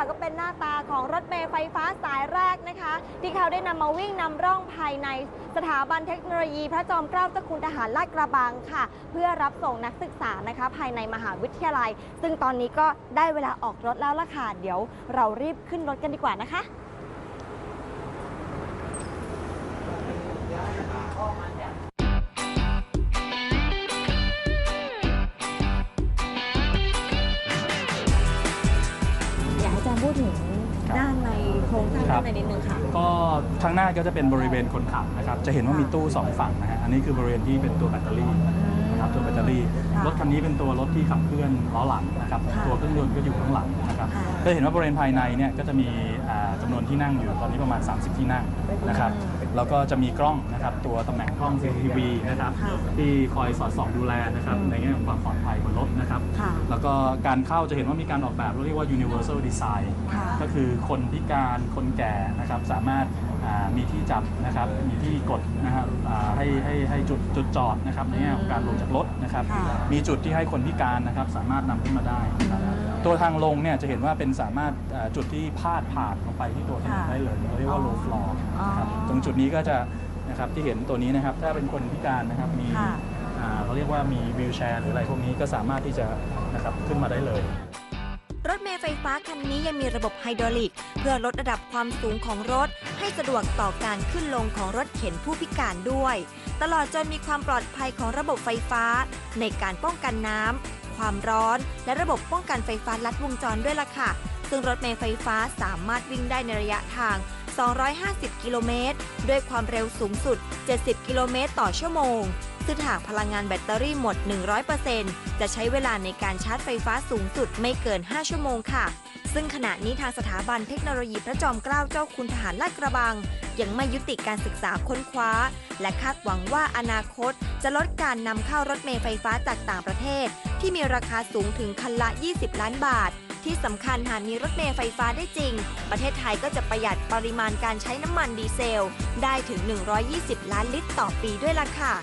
ค่ะก็เป็นหน้าตาของรถเมล์ไฟฟ้าสายแรกนะคะ ที่เขาได้นำมาวิ่งนำร่องภายในสถาบันเทคโนโลยีพระจอมเกล้าเจ้าคุณทหารลาดกระบังค่ะ เพื่อรับส่งนักศึกษานะคะ ภายในมหาวิทยาลัย ซึ่งตอนนี้ก็ได้เวลาออกรถแล้วล่ะค่ะเดี๋ยวเรารีบขึ้นรถกันดีกว่านะคะ ดถึงครับ ด้านในโครงสร้างครัด้าบนในนิดนึงค่ะ ก็ทางหน้าก็จะเป็นบริเวณคนขับนะครับ จะเห็นว่ามีตู้สองฝั่งนะฮะ อันนี้คือบริเวณที่เป็นตัวแบตเตอรี่ นะครับตัวแบตเตอรี่ค่ะรถคันนี้เป็นตัวรถที่ขับเคลื่อนล้อหลังนะครับค่ะตัวเครื่องยนต์ก็อยู่ข้างหลังนะครับค่ะจะเห็นว่าบริเวณภายในเนี่ยก็จะมีอ่าจำานวนที่นั่งอยู่ตอนนี้ประมาณ 30 ที่นั่งนะครับแล้วก็จะมีกล้องนะครับตัวตำแหน่งกล้อง CCTV นะครับค่ะที่คอยสอดส่องดูแลนะครับอืมในแง่ของความปลอดภัยบนรถนะครับค่ะแล้วก็การเข้าจะเห็นว่ามีการออกแบบเราเรียกว่า universal design ค่ะก็คือคนพิการคนแก่นะครับสามารถอ่ามีที่จับนะครับมีที่กดนะครับอ่าให้ให้ให้จุดจุดจอดนะครับในแง่ของการลงจากรถนะครับ ค่ะ มีจุดที่ให้คนพิการนะครับสามารถนำขึ้นมาได้นะครับตัวทางลงเนี่ยจะเห็นว่าเป็นสามารถอ่าจุดที่พาดผ่านลงไปที่ตัวถนนค่ะได้เลยเราเรียกว่า low floor อ๋อนะครับตรงจุดนี้ก็จะนะครับที่เห็นตัวนี้นะครับถ้าเป็นคนพิการนะครับมีค่ะ อ่าเขาเรียกว่ามีวิวแชร์หรืออะไรพวกนี้ก็สามารถที่จะนะครับขึ้นมาได้เลย รถเมล์ไฟฟ้าคันนี้ยังมีระบบไฮดรอลิก เพื่อลดระดับความสูงของรถ ให้สะดวกต่อการขึ้นลงของรถเข็นผู้พิการด้วย ตลอดจนมีความปลอดภัยของระบบไฟฟ้า ในการป้องกันน้ำ ความร้อน และระบบป้องกันไฟฟ้าลัดวงจรด้วยล่ะค่ะ ซึ่งรถเมล์ไฟฟ้าสามารถวิ่งได้ในระยะทาง 250 กิโลเมตร ด้วยความเร็วสูงสุด 70 กิโลเมตรต่อชั่วโมง ซึ่งหากพลังงานแบตเตอรี่หมด 100%จะใช้เวลาในการชาร์จไฟฟ้าสูงสุดไม่เกิน 5 ชั่วโมงค่ะ ซึ่งขณะนี้ทางสถาบันเทคโนโลยีพระจอมเกล้าเจ้าคุณทหารลาดกระบัง ยังไม่ยุติการศึกษาค้นคว้า และคาดหวังว่าอนาคต จะลดการนำเข้ารถเมล์ไฟฟ้าจากต่างประเทศ ที่มีราคาสูงถึงคันละ 20 ล้านบาทที่สำคัญหากมีรถเมล์ไฟฟ้าได้จริง ประเทศไทยก็จะประหยัดปริมาณการใช้น้ำมันดีเซล ได้ถึง 120 ล้านลิตรต่อปีด้วยล่ะค่ะ